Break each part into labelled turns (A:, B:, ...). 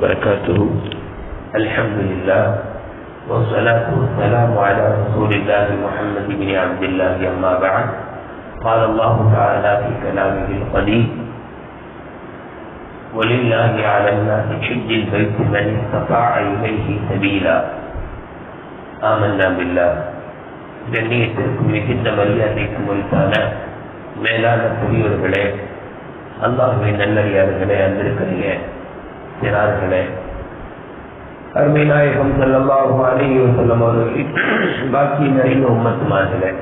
A: وبركاته الحمد لله والصلاة والسلام على رسول الله محمد بن عبد الله أما بعد قال الله تعالى في كلامه القديم ولله على الناس حج البيت من استطاع إليه سبيلا آمنا بالله கண்ணியத்திற்கும் மிகுந்த மரியாதைக்கும் உரித்தான மேலான பெரியவர்களே அல்லாஹுவின் நல்லடியார்களே அன்பிருக்கிறீங்க சிறார்களே அருமைநாயகம் நாயகம் செல்லல்லாஹு அலைஹி வஸல்லம் பாக்கி நிறைந்த உம்மத்துமார்களே.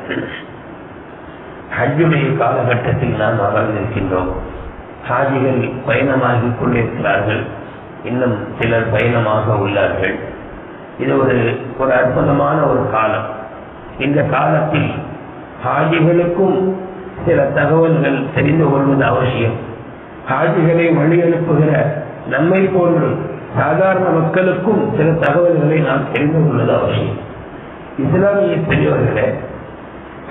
A: ஹஜ்ஜுடைய காலகட்டத்தில் நாம் அமர்ந்திருக்கின்றோம். ஹாஜிகள் பயணமாகி கொண்டிருக்கிறார்கள். இன்னும் சிலர் பயணமாக உள்ளார்கள். இது ஒரு ஒரு அற்புதமான ஒரு காலம். இந்த காலத்தில் ஹாஜிகளுக்கும் சில தகவல்கள் தெரிந்து கொள்வது அவசியம். ஹாஜிகளை வழி அனுப்புகிற நம்மை போன்ற சாதாரண மக்களுக்கும் சில தகவல்களை நாம் தெரிந்து கொள்வது அவசியம். இஸ்லாமிய பெரியவர்களே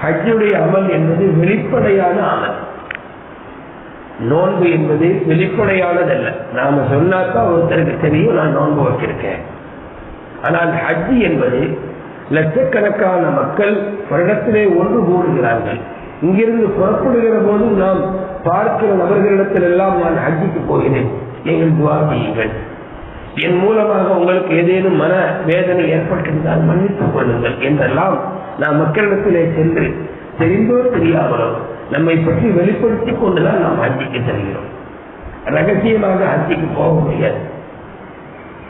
A: ஹஜ்ஜுடைய அமல் என்பது வெளிப்படையான அமல். நோன்பு என்பது வெளிப்படையானதல்ல. நாம சொன்னாக்கா ஒருத்தருக்கு தெரியும் நான் நோன்பு வச்சிருக்கேன் ஆனால் ஹஜ்ஜி என்பது லட்சக்கணக்கான மக்கள் வருடத்திலே ஒன்று கூடுகிறார்கள். இங்கிருந்து புறப்படுகிற போது நாம் பார்க்கிற நபர்களிடத்தில் எல்லாம் நான் ஹஜ்ஜிக்கு போகிறேன். நீங்கள் துவா செய்யுங்கள் என் மூலமாக உங்களுக்கு ஏதேனும் மன வேதனை ஏற்பட்டிருந்தால் மன்னித்துக் கொள்ளுங்கள் என்றெல்லாம் நாம் மக்களிடத்திலே சென்று தெரிந்தோ தெரியாமலோ நம்மை பற்றி வெளிப்படுத்திக் கொண்டுதான் நாம் ஆட்சிக்கு செல்கிறோம் ரகசியமாக ஆட்சிக்கு போக முடியாது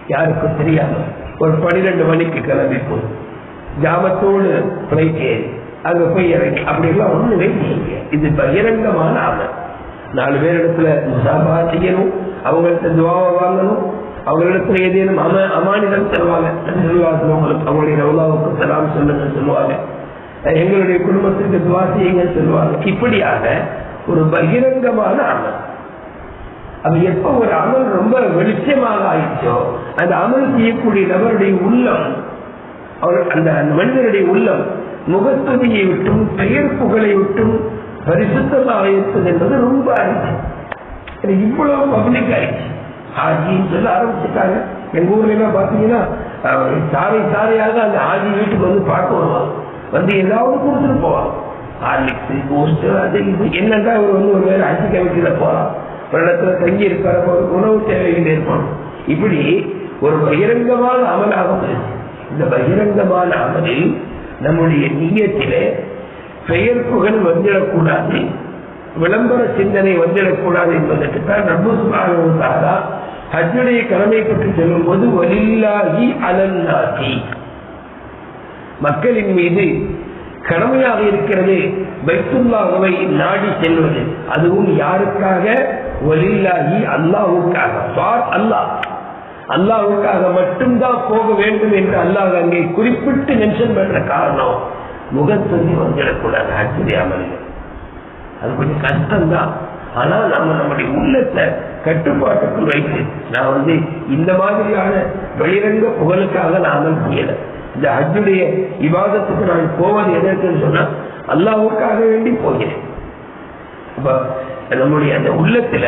A: யாருக்கும் தெரியாம ஒரு பனிரெண்டு மணிக்கு கிளம்பி போதும் ஜாமத்தோடு பிளைட் ஏறி அங்க போய் இறங்கி அப்படிலாம் ஒண்ணுமே செய்யுங்க இது பகிரங்கமான அமல். நாலு பேரிடத்துல முசாபா செய்யணும் அவங்கள்ட்ட துவாவை வாங்கணும். அவங்களிடத்துல ஏதேனும் அம அமானிதம் தருவாங்க. உங்களுக்கு அவங்களுடைய ரவுலாவுக்கு சலாம் சொல்லுங்க சொல்லுவாங்க. எங்களுடைய குடும்பத்துக்கு துவா செய்யுங்க சொல்லுவாங்க. இப்படியாக ஒரு பகிரங்கமான அமல். அது எப்ப ஒரு அமல் ரொம்ப வெளிச்சமாக ஆயிடுச்சோ அந்த அமல் செய்யக்கூடிய நபருடைய உள்ளம் அவர் அந்த மனிதனுடைய உள்ளம் முகத்துதியை விட்டும் பெயர் புகழை விட்டும் பரிசுத்தமாக இருப்பது என்பது ரொம்ப அறிவு. இவ்வளவு பப்ளிக் ஆயிடுச்சு ஆஜின்னு சொல்ல ஆரம்பிச்சுட்டாங்க. எங்க ஊர்ல எல்லாம் பாத்தீங்கன்னா சாரை சாரையாக அந்த ஆகி வீட்டுக்கு வந்து பார்க்க வருவாங்க. வந்து ஏதாவது கொடுத்துட்டு போவாங்க. ஹார்லிக்ஸ் போஸ்ட் அது இது என்னன்னா அவர் வந்து ஒரு வேலை அஞ்சு கமிட்டியில போறான் ஒரு இடத்துல தங்கி இருக்கிற உணவு தேவைகள் ஏற்படும். இப்படி ஒரு பகிரங்கமான அமலாக இந்த பகிரங்கமான அமலில் நம்முடைய நீயத்திலே பெயர் புகழ் வந்துடக்கூடாது. விளம்பர சிந்தனை வந்துடக்கூடாது என்பதற்கு தான் ரப்பு ஹஜ்ஜுடைய கடமை பற்றி சொல்லும் போது வலில்லாகி அலல்லாகி மக்களின் மீது கடமையாக இருக்கிறது பைத்துல்லாகவை நாடி செல்வது. அதுவும் யாருக்காக? வலில்லாகி அல்லாவுக்காக அல்லாஹ். அல்லாவுக்காக மட்டும்தான் போக வேண்டும் என்று அல்லாஹ் அங்கே குறிப்பிட்டு மென்ஷன் பண்ற காரணம் முகத்தொங்கி வந்துடக்கூடாது ஹஜ்ஜுடைய அமல்கள் அது கொஞ்சம் கஷ்டம்தான். ஆனா நம்ம நம்முடைய உள்ளத்தை கட்டுப்பாட்டுக்குள் வைத்து நான் வந்து இந்த மாதிரியான வெளிரங்க புகழுக்காக நான் அமல் செய்யல இந்த ஹஜ்ஜுடைய விவாதத்துக்கு நான் போவது எதற்குன்னு சொன்னா அல்லாவுக்காக வேண்டி போகிறேன். நம்முடைய அந்த உள்ளத்துல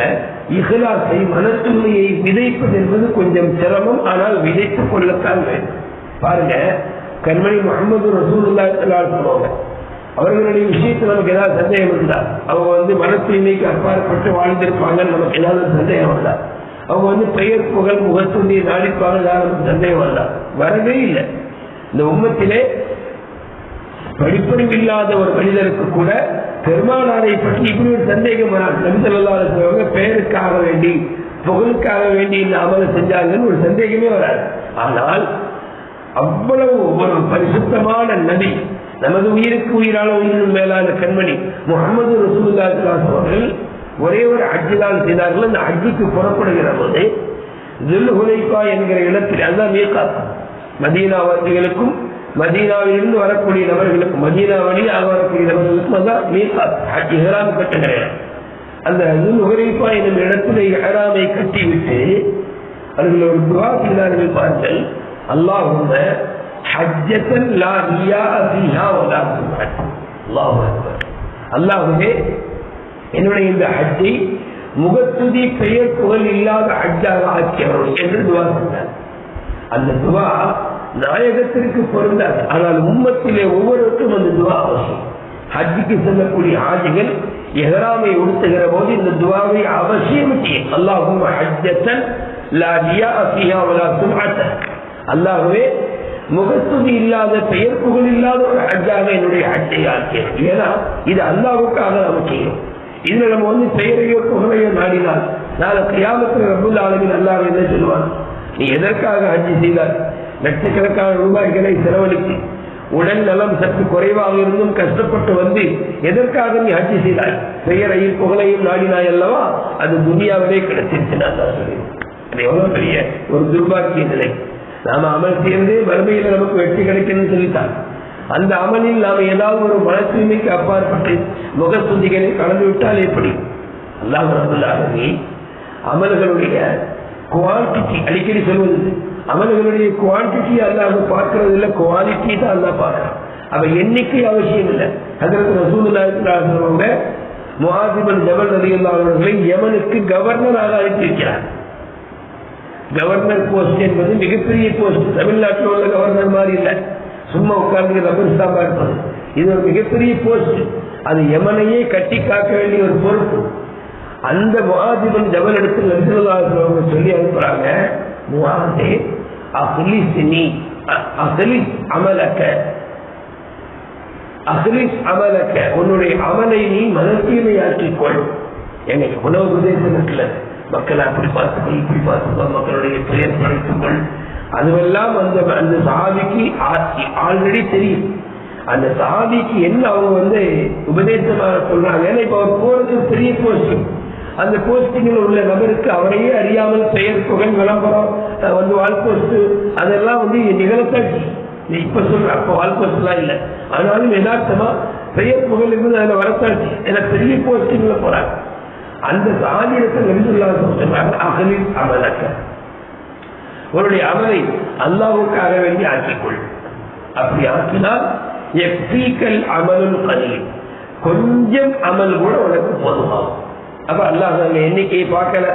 A: இஹலாசை மனத்துண்மையை விதைப்பது என்பது கொஞ்சம் சிரமம் ஆனால் விதைத்துக் கொள்ளத்தான் வேண்டும். பாருங்க கண்மணி முகமது ரசூல் சொல்லுவாங்க அவர்களுடைய விஷயத்துல நமக்கு ஏதாவது சந்தேகம் இருந்தா அவங்க வந்து மன தூய்மைக்கு அப்பாற்பட்டு வாழ்ந்திருப்பாங்கன்னு நமக்கு ஏதாவது சந்தேகம் வந்தா அவங்க வந்து பெயர் புகழ் முகத்துண்டியை நாடிப்பாங்க நமக்கு சந்தேகம் வந்தா வரவே இல்லை. இந்த உம்மத்திலே படிப்பறிவு இல்லாத ஒரு மனிதருக்கு கூட பெருமானாரை பற்றி இப்படி ஒரு சந்தேகம் வராது. நபிசல்லாங்க பெயருக்காக வேண்டி புகழுக்காக வேண்டி இந்த அமலை செஞ்சாங்கன்னு ஒரு சந்தேகமே வராது. ஆனால் அவ்வளவு ஒரு பரிசுத்தமான நபி நமது உயிருக்கு உயிரான உயிரின் மேலான கண்மணி முகமது ரசூல்லா அவர்கள் ஒரே ஒரு அஜ்ஜு செய்தார்கள். அந்த அஜ்ஜுக்கு புறப்படுகிற போது துல்ஹுலைப்பா என்கிற இடத்தில் அதுதான் மீகாத் மதீனாவாசிகளுக்கும் மதீனாவிலிருந்து வரக்கூடிய நபர்களுக்கும் மதீனா வழியாக வரக்கூடிய நபர்களுக்கும் அதான் மீகாத் ஹஜ் இஹ்ராம் கட்டுகிற அந்த துல்ஹுலைப்பா என்னும் இடத்துல இஹ்ராமை கட்டிவிட்டு அவர்கள் ஒரு துவா செய்தார்கள் பாருங்கள். அல்லாஹ் அல்லாஹ்வே என்னுடைய இந்த ஹஜ்ஜை முகத்துதி பெயர் புகழ் இல்லாத ஹஜ்ஜாக ஆக்கியவர்கள் என்று துவா சொன்னார். அந்த துவா நாயகத்திற்கு பொருந்தாது. ஆனால் உம்மத்திலே ஒவ்வொருவருக்கும் அந்த துவா அவசியம். ஹஜ்ஜிக்கு செல்லக்கூடிய ஆஜிகள் எஹராமை உடுத்துகிற போது இந்த துவாவை அவசியம் செய்யும் அல்லாஹும் ஹஜ்ஜத்தன் லா அல்லாஹ்வே முகத்துதி இல்லாத பெயர் புகழ் இல்லாத ஒரு ஹஜ்ஜாக என்னுடைய ஹஜ்ஜை ஆக்கியது. ஏன்னா இது அல்லாவுக்காக நாம் செய்யும் இதுல நம்ம வந்து பெயரையோ புகழையோ நாடினால் நாளை கியாமத்தில் ரபுல் ஆலமின் அல்லாஹ் என்ன சொல்லுவான்? நீ எதற்காக ஹஜ்ஜி செய்தார் லட்சக்கணக்கான ரூபாய்களை செலவழித்து உடல் நலம் சற்று குறைவாக இருந்தும் கஷ்டப்பட்டு வந்து எதற்காக நீ ஆட்சி செய்தாய்? பெயரையும் புகழையும் நாடினாய் அல்லவா? அது துனியாவிலே கிடைச்சிருச்சு நான் தான் சொல்லி அது எவ்வளவு பெரிய ஒரு துர்பாக்கிய நிலை. நாம அமல் சேர்ந்து வறுமையில நமக்கு வெற்றி கிடைக்கணும்னு சொல்லித்தான் அந்த அமலில் நாம் ஏதாவது ஒரு மன தூய்மைக்கு அப்பாற்பட்டு முகசுந்திகளை கலந்து விட்டால் எப்படி? அல்லாஹ் அமல்களுடைய குவான்டிட்டி அடிக்கடி சொல்வது அமல்களுடைய குவான்டிட்டி அல்லாஹ் பார்க்கறது இல்லை குவாலிட்டி தான் அல்லாஹ் பார்க்கறான். அவ எண்ணிக்கை அவசியம் இல்லை. அதற்கு ரசூலுல்லாஹி முஹாசிபன் ஜபல் நதி அவர்களை யமனுக்கு கவர்னராக அனுப்பியிருக்கிறார். கவர்னர் போஸ்ட் என்பது மிகப்பெரிய போஸ்ட் தமிழ்நாட்டில் உள்ள கவர்னர் மாதிரி இல்லை. சும்மா உட்கார்ந்து ரப்பர் ஸ்டாம்பா இருப்பது இது ஒரு மிகப்பெரிய போஸ்ட் அது எமனையே கட்டி காக்க வேண்டிய ஒரு பொறுப்பு. அந்த முகாதிபன் ஜபல் எடுத்து நபிசுல்லாங்க சொல்லி அனுப்புறாங்க முகாதே அஹ்லிஸ் நீ அஹ்லிஸ் அமலக்க அஹ்லிஸ் அமலக்க உன்னுடைய அமலை நீ மனத்தீமையாக்கிக் கொள் எனக்கு உணவு பிரதேசம் இருக்கிறது மக்களை அப்படி பார்த்து இப்படி பார்த்துக்கோ மக்களுடைய பெயர் படைத்துக்கொள் அதுவெல்லாம் அந்த அந்த சாதிக்கு ஆல்ரெடி தெரியும். அந்த சாதிக்கு என்ன அவங்க வந்து உபதேசமாக சொல்றாங்க? ஏன்னா இப்ப அவர் போறது பெரிய போஸ்டிங் அந்த போஸ்டிங்கில் உள்ள நபருக்கு அவரையே அறியாமல் பெயர் புகழ் விளம்பரம் வந்து வால் போஸ்ட் அதெல்லாம் வந்து நிகழத்தாச்சு நீ இப்ப சொல்ற அப்ப வால் போஸ்ட் எல்லாம் இல்லை. ஆனாலும் யதார்த்தமா பெயர் புகழ் இருந்து அதுல வரத்தாச்சு. ஏன்னா பெரிய போஸ்டிங்ல போறாங்க. அந்த சாதியத்தை நபிசுல்லா சொன்னாங்க அகலில் அமலக்க உன்னுடைய அமலை அல்லாவுக்காக வேண்டி ஆக்கிக்கொள். அப்படி ஆக்கினால் எஃபீக்கல் அமலும் கலில். கொஞ்சம் அமல் கூட உனக்கு போதுமாகும். அப்ப அல்லாஹ் எண்ணிக்கையை பார்க்கல.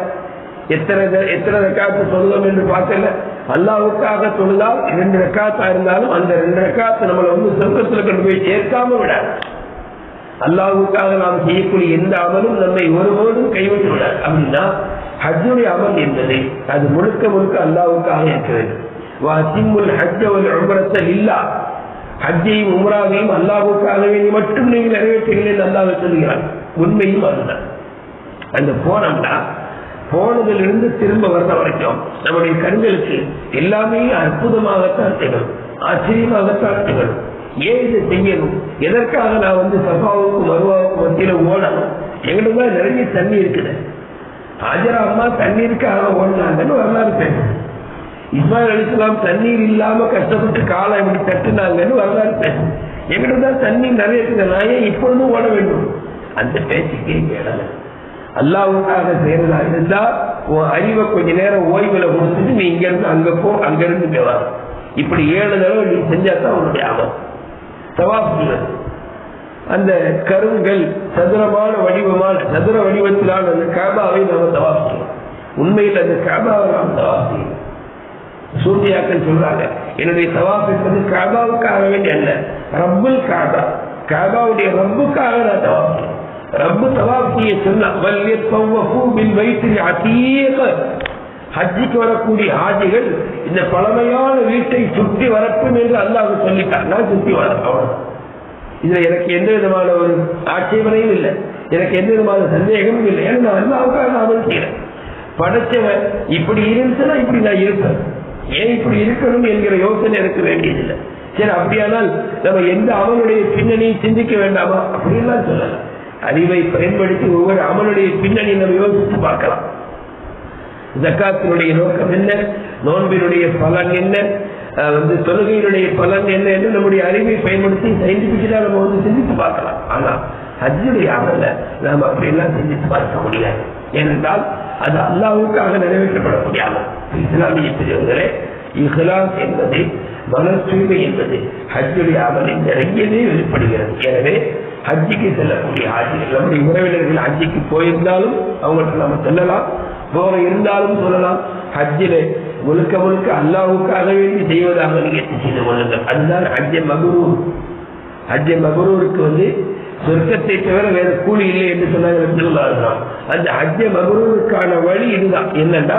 A: எத்தனை எத்தனை ரெக்காத்து சொல்லணும் என்று பார்க்கல. அல்லாவுக்காக சொல்லால் ரெண்டு ரெக்காத்தா இருந்தாலும் அந்த ரெண்டு ரெக்காத்து நம்மளை வந்து சொர்க்கத்துல கொண்டு போய் சேர்க்காம விடாது. அல்லாவுக்காக நாம் செய்யக்கூடிய எந்த அமலும் நம்மை ஒருபோதும் கைவிட்டு விடாது அப்படின்னா ஹஜ்ஜுடைய அமல் என்பது அது முழுக்க முழுக்க அல்லாவுக்காக இருக்கிறது வாசிமுல் ஹஜ்ஜ ஒரு இல்லா ஹஜ்ஜையும் உமராவையும் அல்லாவுக்காக வேண்டி மட்டும் நீங்கள் நிறைவேற்றுகிறேன் அல்லாஹ் சொல்கிறார் உண்மையும் அதுதான். அந்த போனோம்னா போனதிலிருந்து திரும்ப வர்ற வரைக்கும் நம்முடைய கண்களுக்கு எல்லாமே அற்புதமாகத்தான் திகழும். ஆச்சரியமாகத்தான் திகழும். ஏன் இதை செய்யணும்? எதற்காக நான் வந்து சஃபாவுக்கும் மருவாவுக்கும் மத்தியில ஓடணும் எங்கிட்ட தான் நிறைய தண்ணி இருக்குது. ஆஜரா அம்மா தண்ணீருக்காக ஓடினாங்கன்னு வரலாறு பேசும் இஸ்மாயில் அலிஸ்லாம் தண்ணீர் இல்லாம கஷ்டப்பட்டு காலை இப்படி தட்டுனாங்கன்னு வரலாறு பேசும் எங்கிட்ட தான் தண்ணி நிறைய இருக்குது. நான் ஏன் இப்பொழுதும் ஓட வேண்டும்? அந்த பேச்சுக்கே கேடல. அல்லாவுக்காக செய்யறதா இருந்தா உன் அறிவை கொஞ்ச நேரம் ஓய்வுல கொடுத்துட்டு நீ இங்க இருந்து அங்க போ அங்க இருந்து போவார் இப்படி ஏழு தடவை நீ செஞ்சா தான் உன்னுடைய ஆபத்து அந்த கருங்கல் சதுரமான வடிவமான சதுர வடிவத்திலான அந்த காபாவை நாம தவாஃப் உண்மையில் அந்த கேபாவை நாம் தவாஃப் செய்யணும் சூர்யாக்கள் சொல்றாங்க என்னுடைய தவாப் என்பது காபாவுக்காக வேண்டிய என்ன ரப்புல் காபா. காபாவுடைய ரப்புக்காக நான் தவாஃப் ரப்பு தவாஃப் செய்ய சொன்னா வல்யத்தவஃபு பில் வைத்திரி அதீக ஹஜ்ஜிக்கு வரக்கூடிய ஹாஜிகள் இந்த பழமையான வீட்டை சுற்றி வரட்டும் என்று அல்லாஹ் சொல்லிட்டார் நான் சுற்றி வரேன் இதுல எனக்கு எந்த விதமான ஒரு ஆட்சேபனையும் இல்லை. எனக்கு எந்த விதமான சந்தேகமும் இல்லை. ஏன்னா நான் அல்லாவுக்காக நான் அமல் செய்யறேன். படைச்சவன் இப்படி இருந்துச்சுன்னா இப்படி நான் இருப்பேன். ஏன் இப்படி இருக்கணும் என்கிற யோசனை எனக்கு வேண்டியதில்லை. சரி அப்படியானால் நம்ம எந்த அவனுடைய பின்னணியை சிந்திக்க வேண்டாமா? அப்படின்லாம் சொல்லலாம் அறிவை பயன்படுத்தி ஒவ்வொரு அவனுடைய பின்னணி நம்ம யோசித்து பார்க்கலாம். ஜக்காத்தினுடைய நோக்கம் என்ன? நோன்பினுடைய பலன் என்ன? வந்து தொழுகையினுடைய பலன் என்ன என்று நம்முடைய அறிவை பயன்படுத்தி சயின்டிபிக்கலா நம்ம வந்து சிந்தித்து பார்க்கலாம். ஆனா ஹஜ்ஜுடைய அமல நாம் அப்படியெல்லாம் சிந்தித்து பார்க்க முடியாது. ஏனென்றால் அது அல்லாவுக்காக நிறைவேற்றப்பட முடியாது இஸ்லாமிய பிரிவுகளே இஹ்லாஸ் என்பது மன தூய்மை என்பது ஹஜ்ஜுடைய அமலில் நிறையவே வெளிப்படுகிறது. எனவே ஹஜ்ஜிக்கு செல்லக்கூடிய ஹாஜிகள் நம்முடைய உறவினர்கள் ஹஜ்ஜிக்கு போயிருந்தாலும் அவங்களுக்கு நம்ம செல்லலாம். போற இருந்தாலும் சொல்லலாம். ஹஜ்ஜிலே முழுக்க முழுக்க அல்லாவுக்காக வேண்டி செய்வதாக நிகழ்ச்சி செய்து கொள்ளுங்கள். அதுதான் ஹஜ்ஜ மகுரூர். ஹஜ்ஜ மகுரூருக்கு வந்து சொர்க்கத்தை தவிர வேற கூலி இல்லை என்று சொன்னாங்க அந்த ஹஜ்ஜ மகுரூருக்கான வழி இதுதான். என்னன்னா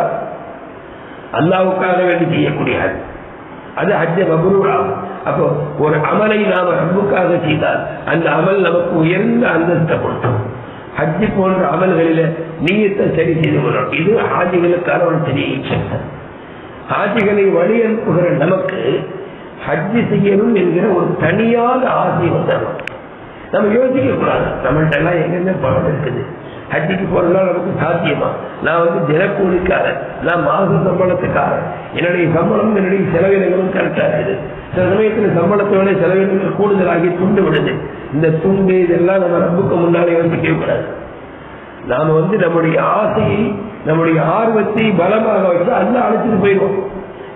A: அல்லாவுக்காக வேண்டி செய்யக்கூடிய ஹஜ். அது ஹஜ்ஜ மபரூர் ஆகும். அப்போ ஒரு அமலை நாம ரப்புக்காக செய்தால் அந்த அமல் நமக்கு உயர்ந்த அந்தஸ்தை கொடுத்தோம் ஹஜ்ஜி போன்ற அமல்களில நீயத்தை சரி செய்து கொள்ளும் இது ஹாஜிகளுக்கான ஒரு பெரிய சட்டம். ஹாஜிகளை வழி அனுப்புகிற நமக்கு ஹஜ்ஜி செய்யணும் என்கிற ஒரு தனியாக ஆசை வந்தது. நம்ம யோசிக்க கூடாது. நம்மள்ட்ட எல்லாம் எங்கெங்க பணம் இருக்குது? ஹஜ்ஜிக்கு போறதுனால நமக்கு சாத்தியமா? நான் வந்து தினக்கூலிக்காரன். நான் மாத சம்பளத்துக்காரன். என்னுடைய சம்பளம் என்னுடைய செலவினங்களும் கரெக்டா இருக்குது. சில சமயத்துல சம்பளத்தோட செலவினங்கள் கூடுதலாகி துண்டு விடுது. இந்த துண்டு இதெல்லாம் நம்ம ரப்புக்கு முன்னாலே யோசிக்கவே கூடாது நாம வந்து நம்முடைய ஆசையை நம்முடைய ஆர்வத்தை பலமாக வச்சு அல்ல அழைச்சிட்டு போயிடுவோம்.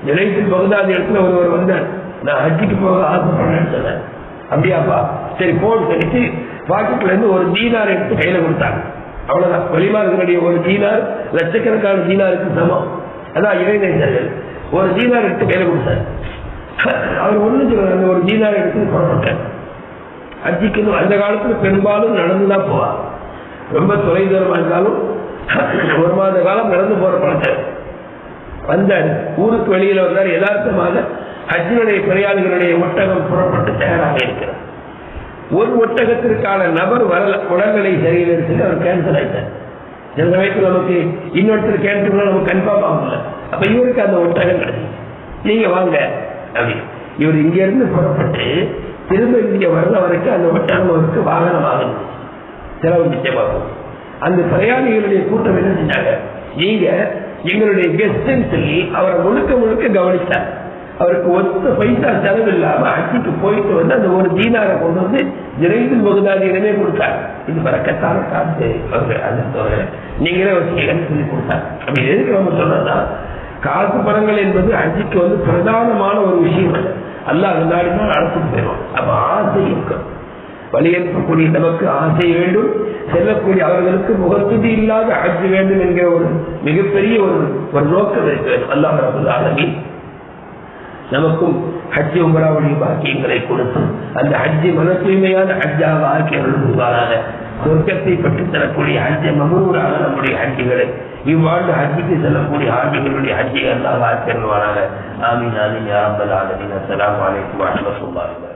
A: நிலையத்தில் பகுதாதி இடத்துல ஒருவர் வந்தார் நான் ஹஜ்ஜிக்கு போக ஆசைப்படுறேன்னு சொன்னேன் அப்படியாப்பா சரி போன் சொல்லிட்டு பாக்கெட்ல இருந்து ஒரு தீனார் எடுத்து கையில கொடுத்தாங்க. அவ்வளவுதான். வெளிமாறுகளுடைய ஒரு தீனார் லட்சக்கணக்கான தீனாருக்கு சமம். அதான் இளைஞர்கள் ஒரு தீனார் எடுத்து கையில கொடுத்தார். அவர் ஒண்ணு சொல்றாங்க அந்த ஒரு தீனார் எடுத்து புறப்பட்டார் ஹஜ்ஜிக்கு அந்த காலத்துல பெரும்பாலும் நடந்துதான் போவார் ரொம்ப தொலை தூரமா இருந்தாலும் ஒரு மாத காலம் நடந்து போற பழக்கம் வந்தார். ஊருக்கு வெளியில வந்தார். யதார்த்தமாக ஹஜ்ஜினுடைய பிரயாணிகளுடைய ஒட்டகம் புறப்பட்டு தயாராக இருக்கிறார் ஒரு ஒட்டகத்திற்கான நபர் வரல. உடல்நிலை சரியில் இருக்கு அவர் கேன்சல் ஆயிட்டார். சில சமயத்தில் நமக்கு இன்னொருத்தர் கேன்சல் நமக்கு கன்ஃபார்ம் ஆகல அப்ப இவருக்கு அந்த ஒட்டகம் கிடைக்கும் நீங்க வாங்க. அப்படி. இவர் இங்க இருந்து புறப்பட்டு திரும்ப இங்க வர்ற வரைக்கும் அந்த ஒட்டகம் அவருக்கு வாகனம் ஆகணும் செலவு நிச்சயமாகும் அந்த பிரயாணிகளுடைய கூட்டம் என்ன செஞ்சாங்க? நீங்க எங்களுடைய கெஸ்ட்னு சொல்லி அவரை முழுக்க முழுக்க கவனிச்சார் அவருக்கு ஒத்த பைசா செலவு இல்லாம அச்சுக்கு போயிட்டு வந்து அந்த ஒரு தீனாரை கொண்டு வந்து நிறைந்தில் பகுதாதியிடமே கொடுத்தார். இது பறக்கத்தான காசு. அவரு அது தவிர நீங்களே வச்சுக்கன்னு சொல்லி கொடுத்தார். அப்படி எதுக்கு நம்ம சொன்னோம்னா காசு பணங்கள் என்பது அஜிக்கு வந்து பிரதானமான ஒரு விஷயம் அல்ல. அல்லாஹ் தான் அழைச்சிட்டு போயிடும் அப்ப ஆசை இருக்கும். வழியனுப்பக்கூடிய நமக்கு ஆசை வேண்டும். செல்லக்கூடிய அவர்களுக்கு முகத்துதி இல்லாத ஹஜ் வேண்டும் என்கிற ஒரு மிகப்பெரிய ஒரு ஒரு நோக்கம் இருக்கிறது. அல்லாஹ் ரபுல் நமக்கும் ஹஜ் உமராவுடைய பாக்கியங்களை கொடுத்து அந்த ஹஜ்ஜி மன தூய்மையான ஹஜ்ஜாக ஆக்கியவர்கள் சொர்க்கத்தை பற்றி தரக்கூடிய ஹஜ்ஜ மகூராக நம்முடைய ஹஜ்ஜிகளை இவ்வாண்டு ஹஜ்ஜிக்கு செல்லக்கூடிய ஹாஜிகளுடைய ஹஜ்ஜிகள் அல்லாஹ் ஆக்கி ஆமீன் ஆமீன் யா ஆலமின். அஸ்லாம் வலைக்கம் அலைக்கும்